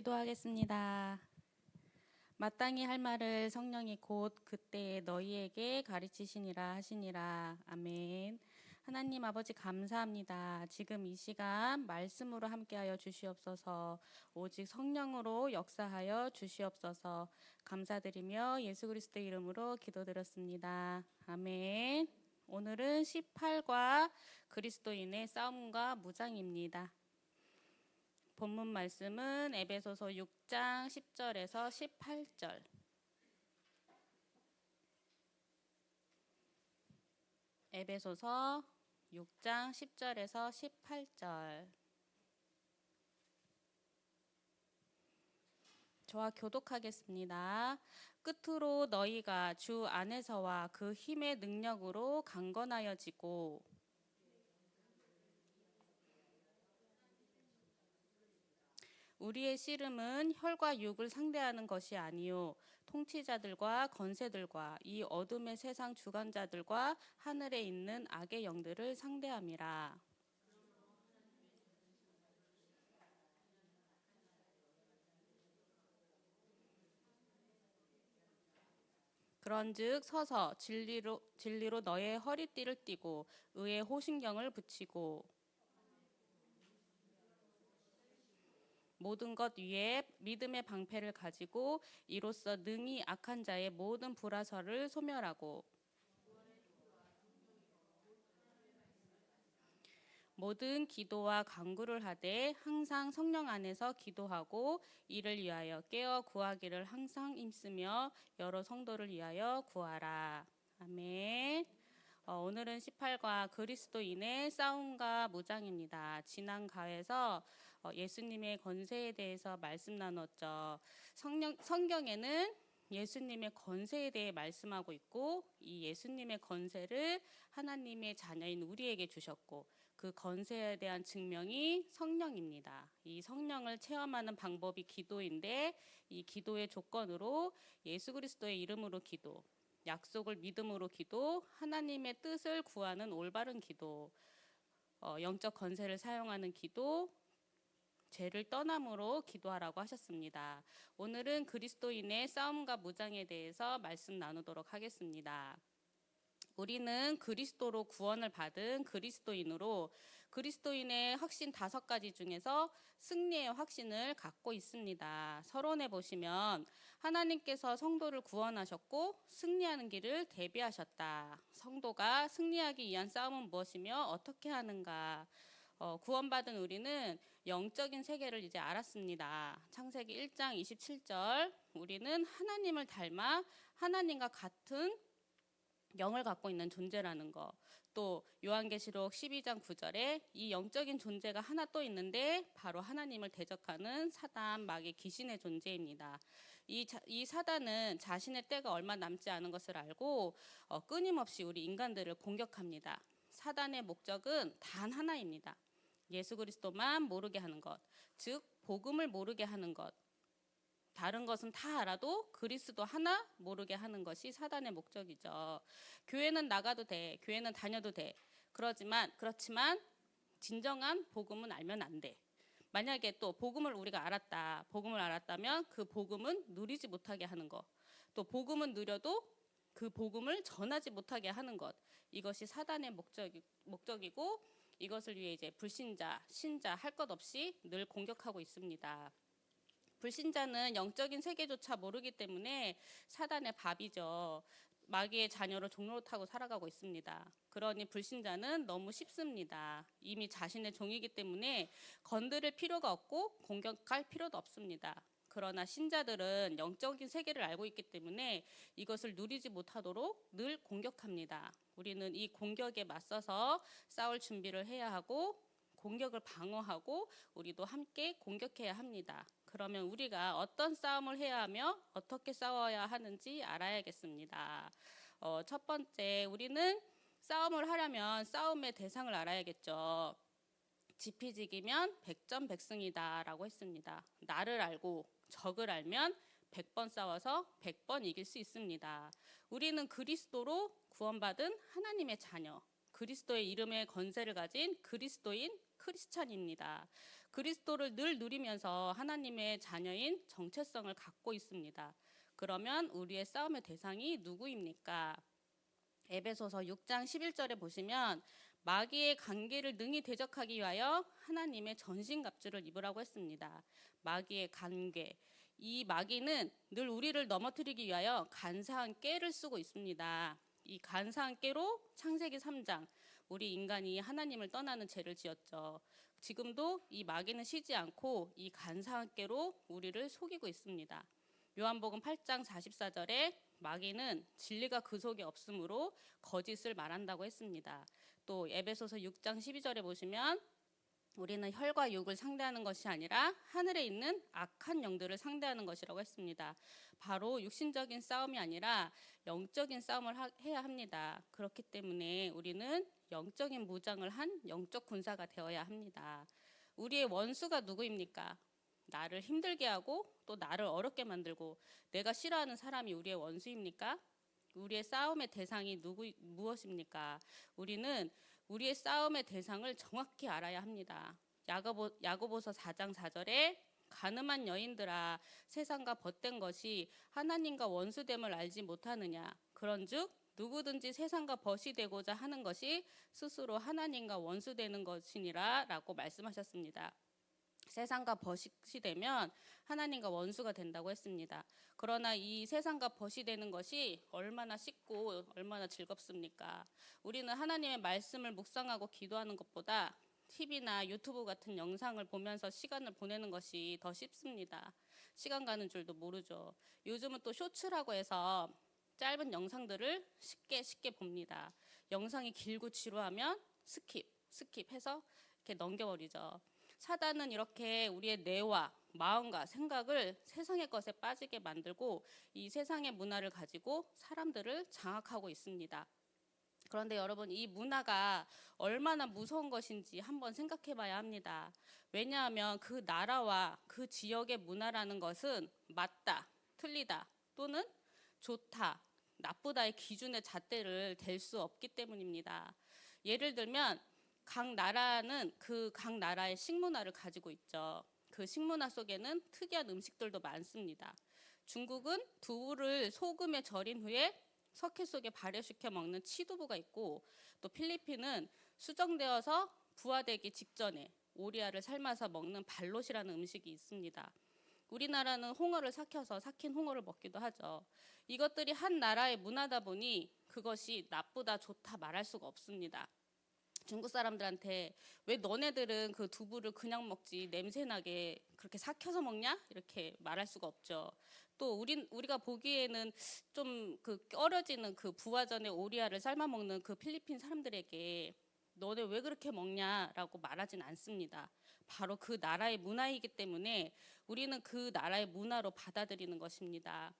기도하겠습니다. 마땅히 할 말을 성령이 곧 그때 너희에게 가르치시니라 하시니라. 아멘. 하나님 아버지 감사합니다. 지금 이 시간 말씀으로 함께하여 주시옵소서. 오직 성령으로 역사하여 주시옵소서. 감사드리며 예수 그리스도 이름으로 기도드렸습니다. 아멘. 오늘은 18과 그리스도인의 싸움과 무장입니다. 본문 말씀은 에베소서 6장 10절에서 18절. 에베소서 6장 10절에서 18절. 저와 교독하겠습니다. 끝으로 너희가 주 안에서와 그 힘의 능력으로 강건하여지고 우리의 씨름은 혈과 육을 상대하는 것이 아니요 통치자들과 건세들과 이 어둠의 세상 주관자들과 하늘에 있는 악의 영들을 상대함이라. 그런즉 서서 진리로 진리로 너의 허리띠를 띠고 의의 호신경을 붙이고 모든 것 위에 믿음의 방패를 가지고 이로써 능히 악한 자의 모든 불화설을 소멸하고 모든 기도와 간구를 하되 항상 성령 안에서 기도하고 이를 위하여 깨어 구하기를 항상 힘쓰며 여러 성도를 위하여 구하라. 아멘. 어, 오늘은 18과 그리스도인의 싸움과 무장입니다. 지난 가에서 어, 예수님의 권세에 대해서 말씀 나눴죠. 성령, 성경에는 예수님의 권세에 대해 말씀하고 있고 이 예수님의 권세를 하나님의 자녀인 우리에게 주셨고 그 권세에 대한 증명이 성령입니다. 이 성령을 체험하는 방법이 기도인데 이 기도의 조건으로 예수 그리스도의 이름으로 기도, 약속을 믿음으로 기도, 하나님의 뜻을 구하는 올바른 기도, 어, 영적 권세를 사용하는 기도, 죄를 떠남으로 기도하라고 하셨습니다. 오늘은 그리스도인의 싸움과 무장에 대해서 말씀 나누도록 하겠습니다. 우리는 그리스도로 구원을 받은 그리스도인으로 그리스도인의 확신 다섯 가지 중에서 승리의 확신을 갖고 있습니다. 서론에 보시면 하나님께서 성도를 구원하셨고 승리하는 길을 대비하셨다. 성도가 승리하기 위한 싸움은 무엇이며 어떻게 하는가? 어, 구원받은 우리는 영적인 세계를 이제 알았습니다. 창세기 1장 27절 우리는 하나님을 닮아 하나님과 같은 영을 갖고 있는 존재라는 거. 또 요한계시록 12장 9절에 이 영적인 존재가 하나 또 있는데 바로 하나님을 대적하는 사단 마귀 귀신의 존재입니다. 이, 자, 이 사단은 자신의 때가 얼마 남지 않은 것을 알고 어, 끊임없이 우리 인간들을 공격합니다. 사단의 목적은 단 하나입니다. 예수 그리스도만 모르게 하는 것, 즉 복음을 모르게 하는 것. 다른 것은 다 알아도 그리스도 하나 모르게 하는 것이 사단의 목적이죠. 교회는 나가도 돼. 교회는 다녀도 돼. 그러지만 그렇지만 진정한 복음은 알면 안 돼. 만약에 또 복음을 우리가 알았다. 복음을 알았다면 그 복음은 누리지 못하게 하는 것. 또 복음은 누려도 그 복음을 전하지 못하게 하는 것. 이것이 사단의 목적이, 목적이고 이것을 위해 이제 불신자, 신자 할 것 없이 늘 공격하고 있습니다. 불신자는 영적인 세계조차 모르기 때문에 사단의 밥이죠. 마귀의 자녀로 종로 타고 살아가고 있습니다. 그러니 불신자는 너무 쉽습니다. 이미 자신의 종이기 때문에 건드릴 필요가 없고 공격할 필요도 없습니다. 그러나 신자들은 영적인 세계를 알고 있기 때문에 이것을 누리지 못하도록 늘 공격합니다. 우리는 이 공격에 맞서서 싸울 준비를 해야 하고 공격을 방어하고 우리도 함께 공격해야 합니다. 그러면 우리가 어떤 싸움을 해야 하며 어떻게 싸워야 하는지 알아야겠습니다. 어, 첫 번째, 우리는 싸움을 하려면 싸움의 대상을 알아야겠죠. 지피지기면 백전백승이다라고 했습니다. 나를 알고 적을 알면 100번 싸워서 100번 이길 수 있습니다. 우리는 그리스도로 구원받은 하나님의 자녀, 그리스도의 이름의 건세를 가진 그리스도인 크리스찬입니다. 그리스도를 늘 누리면서 하나님의 자녀인 정체성을 갖고 있습니다. 그러면 우리의 싸움의 대상이 누구입니까? 에베소서 6장 11절에 보시면 마귀의 관계를 능히 대적하기 위하여 하나님의 전신 갑주를 입으라고 했습니다. 마귀의 관계. 이 마귀는 늘 우리를 넘어뜨리기 위하여 간사한 깨를 쓰고 있습니다. 이 간사한 깨로 창세기 3장 우리 인간이 하나님을 떠나는 죄를 지었죠. 지금도 이 마귀는 쉬지 않고 이 간사한 깨로 우리를 속이고 있습니다. 요한복음 8장 44절에 마귀는 진리가 그 속에 없으므로 거짓을 말한다고 했습니다. 또 에베소서 6장 12절에 보시면 우리는 혈과 육을 상대하는 것이 아니라 하늘에 있는 악한 영들을 상대하는 것이라고 했습니다. 바로 육신적인 싸움이 아니라 영적인 싸움을 하, 해야 합니다. 그렇기 때문에 우리는 영적인 무장을 한 영적 군사가 되어야 합니다. 우리의 원수가 누구입니까? 나를 힘들게 하고 또 나를 어렵게 만들고 내가 싫어하는 사람이 우리의 원수입니까? 우리의 싸움의 대상이 누구 무엇입니까? 우리는 우리의 싸움의 대상을 정확히 알아야 합니다. 야고보, 야고보서 4장 4절에 가늠한 여인들아 세상과 벗된 것이 하나님과 원수됨을 알지 못하느냐 그런즉 누구든지 세상과 벗이 되고자 하는 것이 스스로 하나님과 원수되는 것이니라라고 말씀하셨습니다. 세상과 벗이 되면 하나님과 원수가 된다고 했습니다. 그러나 이 세상과 벗이 되는 것이 얼마나 쉽고 얼마나 즐겁습니까? 우리는 하나님의 말씀을 묵상하고 기도하는 것보다 TV나 유튜브 같은 영상을 보면서 시간을 보내는 것이 더 쉽습니다. 시간 가는 줄도 모르죠. 요즘은 또 쇼츠라고 해서 짧은 영상들을 쉽게 쉽게 봅니다. 영상이 길고 지루하면 스킵, 스킵해서 이렇게 넘겨버리죠. 사단은 이렇게 우리의 뇌와 마음과 생각을 세상의 것에 빠지게 만들고 이 세상의 문화를 가지고 사람들을 장악하고 있습니다. 그런데 여러분 이 문화가 얼마나 무서운 것인지 한번 생각해 봐야 합니다. 왜냐하면 그 나라와 그 지역의 문화라는 것은 맞다, 틀리다 또는 좋다, 나쁘다의 기준의 잣대를 댈 수 없기 때문입니다. 예를 들면 각 나라는 그 각 나라의 식문화를 가지고 있죠. 그 식문화 속에는 특이한 음식들도 많습니다. 중국은 두부를 소금에 절인 후에 석회 속에 발효시켜 먹는 치두부가 있고 또 필리핀은 수정되어서 부화되기 직전에 오리알을 삶아서 먹는 발롯이라는 음식이 있습니다. 우리나라는 홍어를 삭혀서 삭힌 홍어를 먹기도 하죠. 이것들이 한 나라의 문화다 보니 그것이 나쁘다 좋다 말할 수가 없습니다. 중국 사람들한테 왜 너네들은 그 두부를 그냥 먹지 냄새나게 그렇게 삭혀서 먹냐 이렇게 말할 수가 없죠. 또 우리 우리가 보기에는 좀그 끓여지는 그 부화전에 오리알을 삶아 먹는 그 필리핀 사람들에게 너네 왜 그렇게 먹냐라고 말하진 않습니다. 바로 그 나라의 문화이기 때문에 우리는 그 나라의 문화로 받아들이는 것입니다.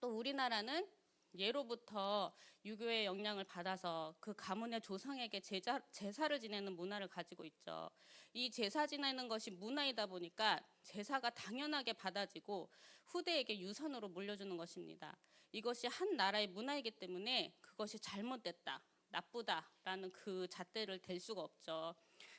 또 우리나라는 예로부터 유교의 영향을 받아서 그 가문의 조상에게 제자, 제사를 지내는 문화를 가지고 있죠. 이 제사 지내는 것이 문화이다 보니까 제사가 당연하게 받아지고 후대에게 유산으로 물려주는 것입니다. 이것이 한 나라의 문화이기 때문에 그것이 잘못됐다, 나쁘다라는 그 잣대를 댈 수가 없죠.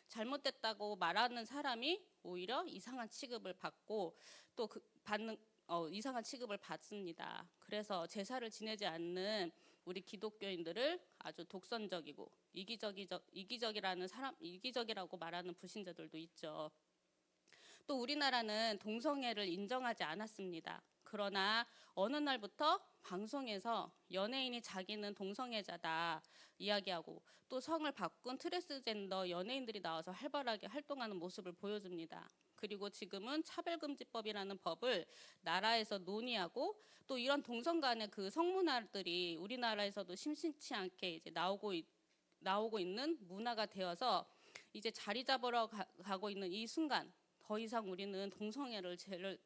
잘못됐다고 말하는 사람이 오히려 이상한 취급을 받고 또 그 받는 어, 이상한 취급을 받습니다. 그래서 제사를 지내지 않는 우리 기독교인들을 아주 독선적이고 이기적이적, 이기적이라는 사람 이기적이라고 말하는 불신자들도 있죠. 또 우리나라는 동성애를 인정하지 않았습니다. 그러나 어느 날부터 방송에서 연예인이 자기는 동성애자다 이야기하고 또 성을 바꾼 트랜스젠더 연예인들이 나와서 활발하게 활동하는 모습을 보여줍니다. 그리고 지금은 차별금지법이라는 법을 나라에서 논의하고 또 이런 동성 간의 그 성문화들이 우리나라에서도 심심치 않게 이제 나오고 있, 나오고 있는 문화가 되어서 이제 자리 잡으러 가, 고 있는 이 순간 더 이상 우리는 동성애를 죄를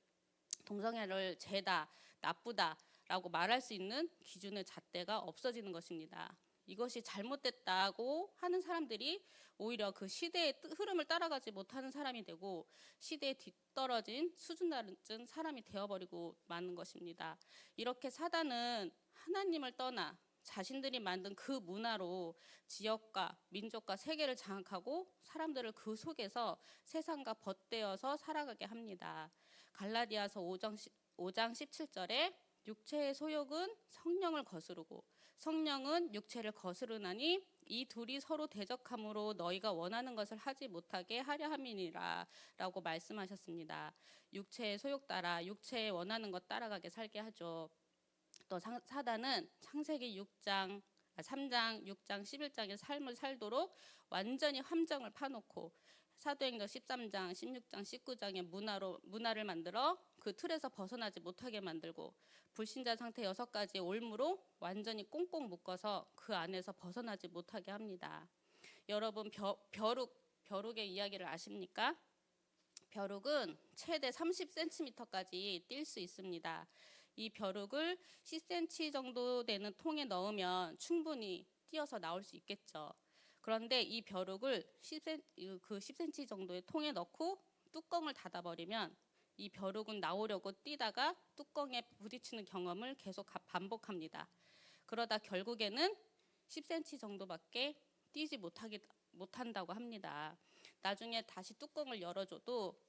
동성애를 죄다 나쁘다라고 말할 수 있는 기준의 잣대가 없어지는 것입니다. 이것이 잘못됐다고 하는 사람들이 오히려 그 시대의 흐름을 따라가지 못하는 사람이 되고 시대에 뒤떨어진 수준 낮은 사람이 되어버리고 마는 것입니다. 이렇게 사단은 하나님을 떠나 자신들이 만든 그 문화로 지역과 민족과 세계를 장악하고 사람들을 그 속에서 세상과 벗대어서 살아가게 합니다. 갈라디아서 5장, 5장 17절에 육체의 소욕은 성령을 거스르고 성령은 육체를 거스르나니 이 둘이 서로 대적함으로 너희가 원하는 것을 하지 못하게 하려 함이니라 라고 말씀하셨습니다. 육체의 소욕 따라 육체에 원하는 것 따라가게 살게 하죠. 또 사단은 창세기 6장 3장, 6장, 11장의 삶을 살도록 완전히 함정을 파놓고 사도행전 13장, 16장, 19장의 문화로 문화를 만들어 그 틀에서 벗어나지 못하게 만들고 불신자 상태 여섯 가지 올무로 완전히 꽁꽁 묶어서 그 안에서 벗어나지 못하게 합니다. 여러분 벼, 벼룩 벼룩의 이야기를 아십니까? 벼룩은 최대 30cm까지 뛸 수 있습니다. 이 벼룩을 10cm 정도 되는 통에 넣으면 충분히 뛰어서 나올 수 있겠죠. 그런데 이 벼룩을 10cm, 그 10cm 정도의 통에 넣고 뚜껑을 닫아버리면 이 벼룩은 나오려고 뛰다가 뚜껑에 부딪히는 경험을 계속 반복합니다. 그러다 결국에는 10cm 정도밖에 뛰지 못하게, 못한다고 합니다. 나중에 다시 뚜껑을 열어줘도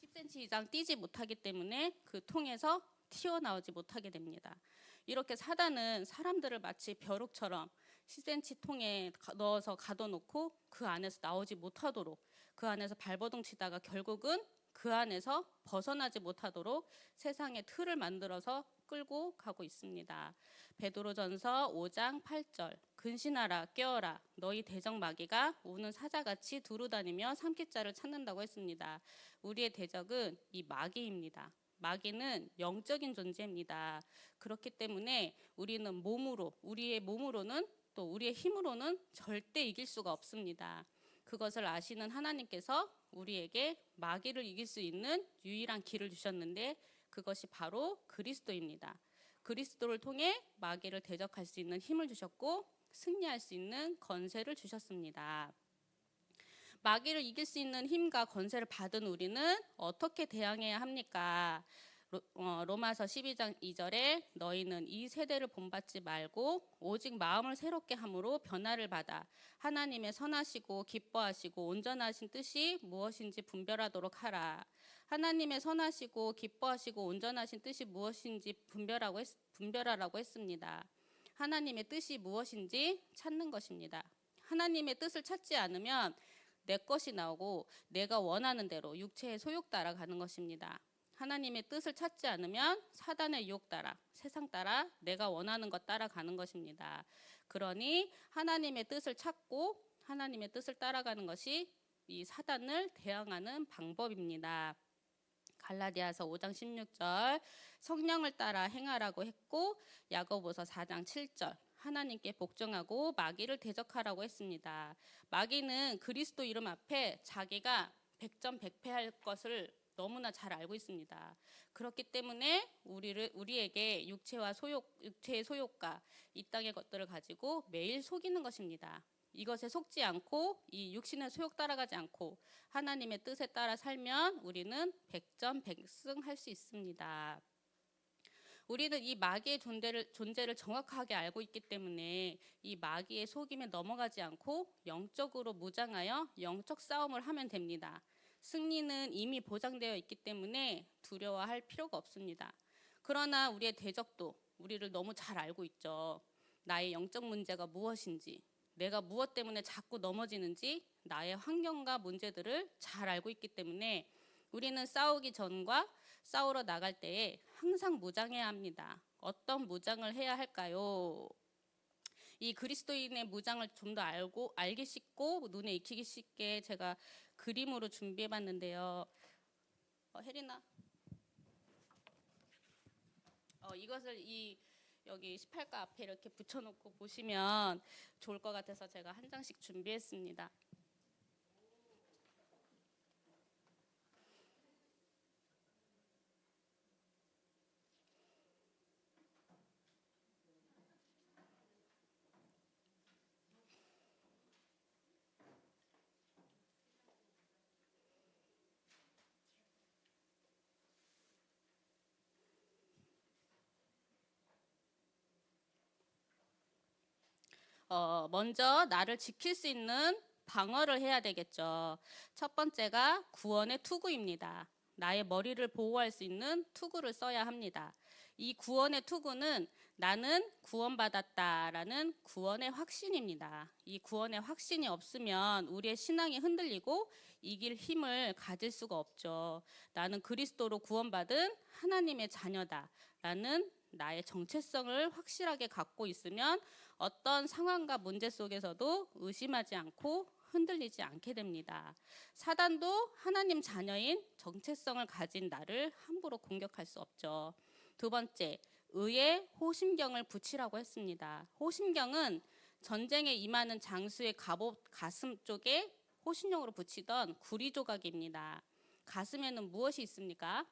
10cm 이상 뛰지 못하기 때문에 그 통에서 튀어나오지 못하게 됩니다. 이렇게 사단은 사람들을 마치 벼룩처럼 10cm 통에 넣어서 가둬놓고 그 안에서 나오지 못하도록 그 안에서 발버둥 치다가 결국은 그 안에서 벗어나지 못하도록 세상의 틀을 만들어서 끌고 가고 있습니다. 베드로전서 5장 8절 근신하라 깨어라 너희 대적 마귀가 우는 사자같이 두루다니며 삼키자를 찾는다고 했습니다. 우리의 대적은 이 마귀입니다. 마귀는 영적인 존재입니다. 그렇기 때문에 우리는 몸으로 우리의 몸으로는 또 우리의 힘으로는 절대 이길 수가 없습니다. 그것을 아시는 하나님께서 우리에게 마귀를 이길 수 있는 유일한 길을 주셨는데 그것이 바로 그리스도입니다. 그리스도를 통해 마귀를 대적할 수 있는 힘을 주셨고 승리할 수 있는 건세를 주셨습니다. 마귀를 이길 수 있는 힘과 건세를 받은 우리는 어떻게 대항해야 합니까? 로, 어, 마서 12장 2절에 너희는 이 세대를 본받지 말고 오직 마음을 새롭게 함으로 변화를 받아 하나님의 선하시고 기뻐하시고 온전하신 뜻이 무엇인지 분별하도록 하라. 하나님의 선하시고 기뻐하시고 온전하신 뜻이 무엇인지 분별하고 했, 분별하라고 했습니다. 하나님의 뜻이 무엇인지 찾는 것입니다. 하나님의 뜻을 찾지 않으면 내 것이 나오고 내가 원하는 대로 육체의 소욕 따라가는 것입니다. 하나님의 뜻을 찾지 않으면 사단의 유혹 따라 세상 따라 내가 원하는 것 따라가는 것입니다. 그러니 하나님의 뜻을 찾고 하나님의 뜻을 따라가는 것이 이 사단을 대항하는 방법입니다. 갈라디아서 5장 16절 성령을 따라 행하라고 했고 야고보서 4장 7절 하나님께 복종하고 마귀를 대적하라고 했습니다. 마귀는 그리스도 이름 앞에 자기가 백전백패할 것을 너무나 잘 알고 있습니다. 그렇기 때문에 우리를 우리에게 육체와 소욕 육체의 소욕과 이 땅의 것들을 가지고 매일 속이는 것입니다. 이것에 속지 않고 이 육신의 소욕 따라가지 않고 하나님의 뜻에 따라 살면 우리는 백전백승할 수 있습니다. 우리는 이 마귀의 존재를, 존재를 정확하게 알고 있기 때문에 이 마귀의 속임에 넘어가지 않고 영적으로 무장하여 영적 싸움을 하면 됩니다. 승리는 이미 보장되어 있기 때문에 두려워할 필요가 없습니다. 그러나 우리의 대적도 우리를 너무 잘 알고 있죠. 나의 영적 문제가 무엇인지, 내가 무엇 때문에 자꾸 넘어지는지, 나의 환경과 문제들을 잘 알고 있기 때문에 우리는 싸우기 전과 싸우러 나갈 때에 항상 무장해야 합니다. 어떤 무장을 해야 할까요? 이 그리스도인의 무장을 좀 더 알고 알기 쉽고 눈에 익히기 쉽게 제가 그림으로 준비해 봤는데요. 어, 혜리나. 어, 이것을 이 여기 18가 앞에 이렇게 붙여놓고 보시면 좋을 것 같아서 제가 한 장씩 준비했습니다. 어, 먼저 나를 지킬 수 있는 방어를 해야 되겠죠. 첫 번째가 구원의 투구입니다. 나의 머리를 보호할 수 있는 투구를 써야 합니다. 이 구원의 투구는 나는 구원받았다라는 구원의 확신입니다. 이 구원의 확신이 없으면 우리의 신앙이 흔들리고 이길 힘을 가질 수가 없죠. 나는 그리스도로 구원받은 하나님의 자녀다라는 나의 정체성을 확실하게 갖고 있으면 어떤 상황과 문제 속에서도 의심하지 않고 흔들리지 않게 됩니다. 사단도 하나님 자녀인 정체성을 가진 나를 함부로 공격할 수 없죠. 두 번째, 의에 호심경을 붙이라고 했습니다. 호심경은 전쟁에 임하는 장수의 갑옷 가슴 쪽에 호신용으로 붙이던 구리 조각입니다. 가슴에는 무엇이 있습니까?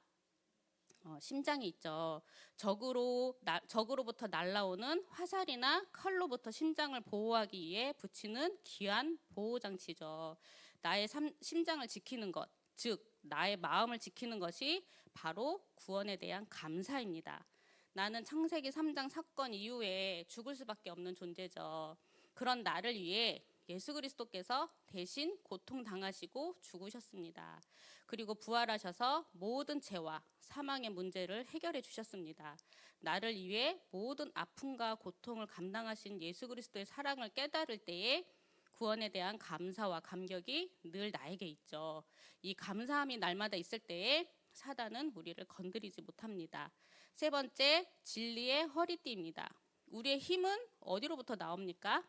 어, 심장이 있죠. 적으로 나, 적으로부터 날라오는 화살이나 칼로부터 심장을 보호하기 위해 붙이는 귀한 보호 장치죠. 나의 삼, 심장을 지키는 것, 즉 나의 마음을 지키는 것이 바로 구원에 대한 감사입니다. 나는 창세기 3장 사건 이후에 죽을 수밖에 없는 존재죠. 그런 나를 위해 예수 그리스도께서 대신 고통 당하시고 죽으셨습니다. 그리고 부활하셔서 모든 죄와 사망의 문제를 해결해 주셨습니다. 나를 위해 모든 아픔과 고통을 감당하신 예수 그리스도의 사랑을 깨달을 때에 구원에 대한 감사와 감격이 늘 나에게 있죠. 이 감사함이 날마다 있을 때에 사단은 우리를 건드리지 못합니다. 세 번째, 진리의 허리띠입니다. 우리의 힘은 어디로부터 나옵니까?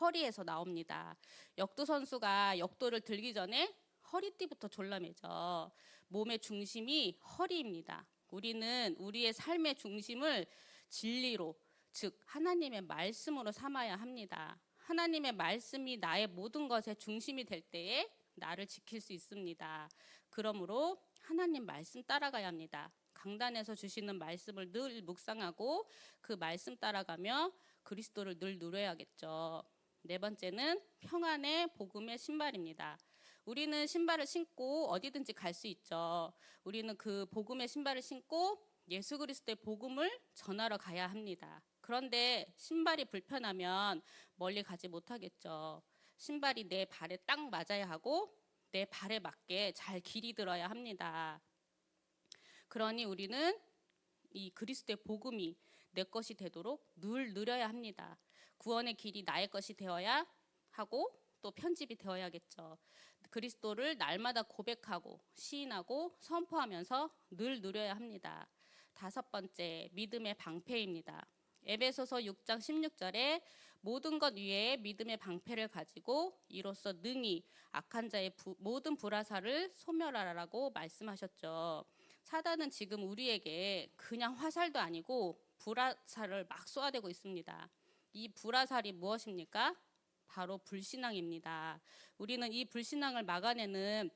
허리에서 나옵니다. 역도 선수가 역도를 들기 전에 허리띠부터 졸라매죠. 몸의 중심이 허리입니다. 우리는 우리의 삶의 중심을 진리로, 즉 하나님의 말씀으로 삼아야 합니다. 하나님의 말씀이 나의 모든 것의 중심이 될 때에 나를 지킬 수 있습니다. 그러므로 하나님 말씀 따라가야 합니다. 강단에서 주시는 말씀을 늘 묵상하고 그 말씀 따라가며 그리스도를 늘 누려야겠죠. 네 번째는 평안의 복음의 신발입니다. 우리는 신발을 신고 어디든지 갈 수 있죠. 우리는 그 복음의 신발을 신고 예수 그리스도의 복음을 전하러 가야 합니다. 그런데 신발이 불편하면 멀리 가지 못하겠죠. 신발이 내 발에 딱 맞아야 하고 내 발에 맞게 잘 길이 들어야 합니다. 그러니 우리는 이 그리스도의 복음이 내 것이 되도록 늘 누려야 합니다. 구원의 길이 나의 것이 되어야 하고 또 편집이 되어야겠죠. 그리스도를 날마다 고백하고 시인하고 선포하면서 늘 누려야 합니다. 다섯 번째, 믿음의 방패입니다. 에베소서 6장 16절에 모든 것 위에 믿음의 방패를 가지고 이로써 능히 악한 자의 부, 모든 불화살을 소멸하라라고 말씀하셨죠. 사단은 지금 우리에게 그냥 화살도 아니고 불화살을 막 쏘아대고 있습니다. 이 불화살이 무엇입니까? 바로 불신앙입니다. 우리는 이 불신앙을 막아내는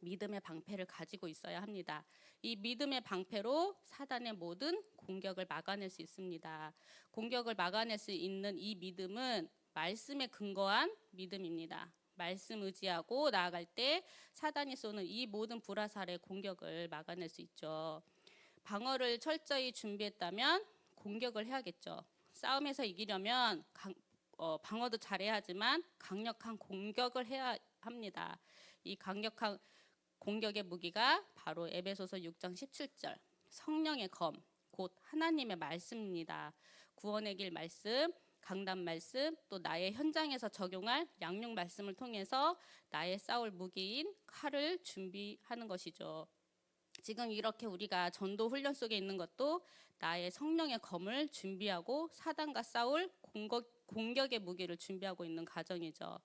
믿음의 방패를 가지고 있어야 합니다. 이 믿음의 방패로 사단의 모든 공격을 막아낼 수 있습니다. 공격을 막아낼 수 있는 이 믿음은 말씀에 근거한 믿음입니다. 말씀 의지하고 나아갈 때 사단이 쏘는 이 모든 불화살의 공격을 막아낼 수 있죠. 방어를 철저히 준비했다면 공격을 해야겠죠. 싸움에서 이기려면 강, 어, 방어도 잘해야 하지만 강력한 공격을 해야 합니다. 이 강력한 공격의 무기가 바로 에베소서 6장 17절 성령의 검, 곧 하나님의 말씀입니다. 구원의 길 말씀, 강단 말씀, 또 나의 현장에서 적용할 양육 말씀을 통해서 나의 싸울 무기인 칼을 준비하는 것이죠. 지금 이렇게 우리가 전도 훈련 속에 있는 것도 나의 성령의 검을 준비하고 사단과 싸울 공격, 공격의 무기를 준비하고 있는 과정이죠.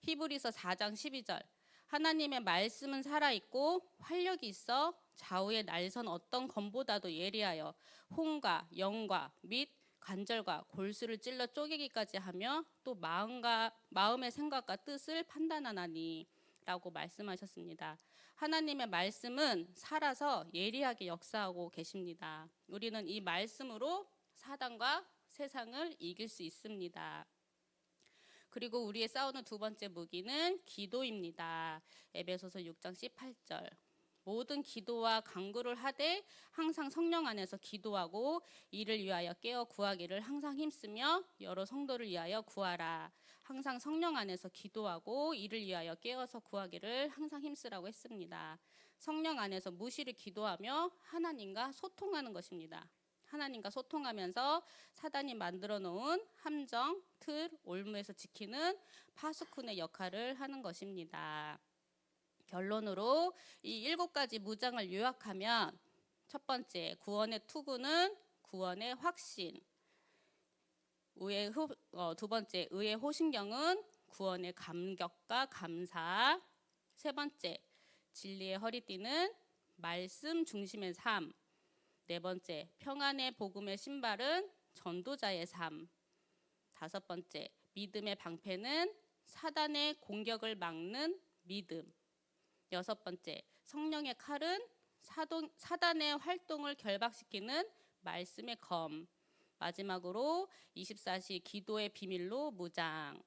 히브리서 4장 12절 하나님의 말씀은 살아있고 활력이 있어 좌우의 날선 어떤 검보다도 예리하여 홍과 영과 및 관절과 골수를 찔러 쪼개기까지 하며 또 마음과 마음의 생각과 뜻을 판단하나니 라고 말씀하셨습니다. 하나님의 말씀은 살아서 예리하게 역사하고 계십니다. 우리는 이 말씀으로 사단과 세상을 이길 수 있습니다. 그리고 우리의 싸우는 두 번째 무기는 기도입니다. 에베소서 6장 18절. 모든 기도와 간구를 하되 항상 성령 안에서 기도하고 이를 위하여 깨어 구하기를 항상 힘쓰며 여러 성도를 위하여 구하라. 항상 성령 안에서 기도하고 이를 위하여 깨어서 구하기를 항상 힘쓰라고 했습니다. 성령 안에서 무시를 기도하며 하나님과 소통하는 것입니다. 하나님과 소통하면서 사단이 만들어 놓은 함정, 틀, 올무에서 지키는 파수꾼의 역할을 하는 것입니다. 결론으로 이 일곱 가지 무장을 요약하면 첫 번째 구원의 투구는 구원의 확신. 의의 후, 어, 두 번째 의의 호신경은 구원의 감격과 감사. 세 번째 진리의 허리띠는 말씀 중심의 삶. 네 번째 평안의 복음의 신발은 전도자의 삶. 다섯 번째 믿음의 방패는 사단의 공격을 막는 믿음. 여섯 번째, 성령의 칼은 사동, 사단의 활동을 결박시키는 말씀의 검. 마지막으로 24시 기도의 비밀로 무장.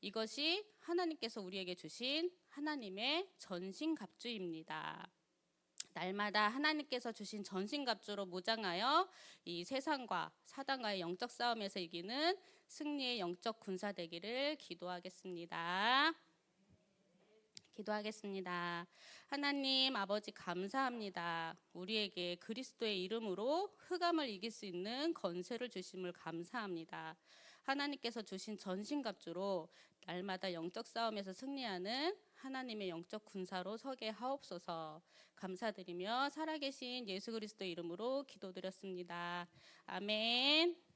이것이 하나님께서 우리에게 주신 하나님의 전신갑주입니다. 날마다 하나님께서 주신 전신갑주로 무장하여 이 세상과 사단과의 영적 싸움에서 이기는 승리의 영적 군사 되기를 기도하겠습니다. 기도하겠습니다. 하나님 아버지 감사합니다. 우리에게 그리스도의 이름으로 흑암을 이길 수 있는 건세를 주심을 감사합니다. 하나님께서 주신 전신갑주로 날마다 영적 싸움에서 승리하는 하나님의 영적 군사로 서게 하옵소서. 감사드리며 살아계신 예수 그리스도 이름으로 기도드렸습니다. 아멘.